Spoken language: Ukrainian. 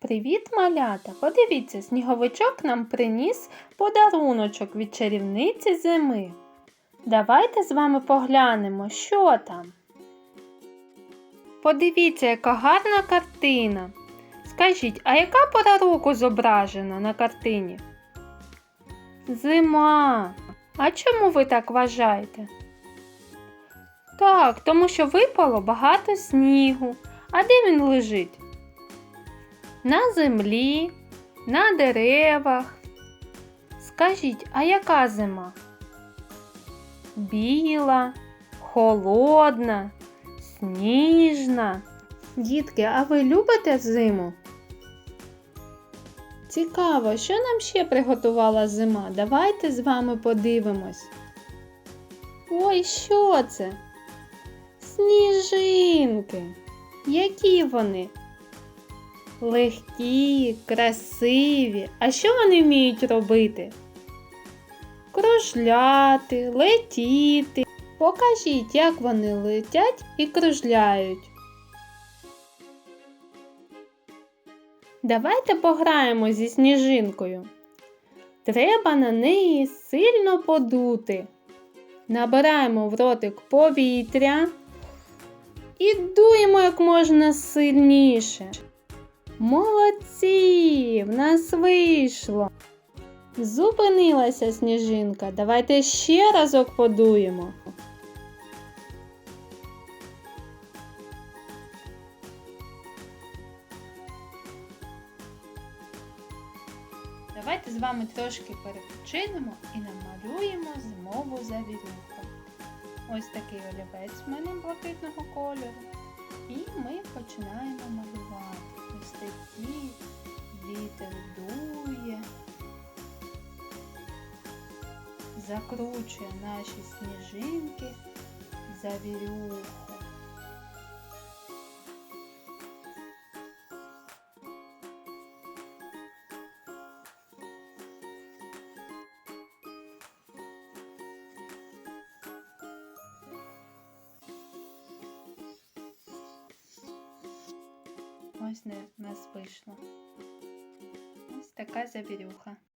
Привіт, малята! Подивіться, сніговичок нам приніс подаруночок від чарівниці зими. Давайте з вами поглянемо, що там. Подивіться, яка гарна картина. Скажіть, а яка пора року зображена на картині? Зима. А чому ви так вважаєте? Так, тому що випало багато снігу. А де він лежить? На землі, на деревах. Скажіть, а яка зима? Біла, холодна, сніжна. Дітки, а ви любите зиму? Цікаво, що нам ще приготувала зима? Давайте з вами подивимось. Ой, що це? Сніжинки. Які вони? Легкі, красиві. А що вони вміють робити? Кружляти, летіти. Покажіть, як вони летять і кружляють. Давайте пограємо зі сніжинкою. Треба на неї сильно подути. Набираємо в ротик повітря і дуємо як можна сильніше. Молодці! В нас вийшло. Зупинилася сніжинка. Давайте ще разок подуємо. Давайте з вами трошки перепочинемо і намалюємо зимову завірюху. Ось такий олівець в мене блакитного кольору. І ми починаємо малювати. закручує наші сніжинки завірюху. Ось не в нас вийшло. Ось така завірюха.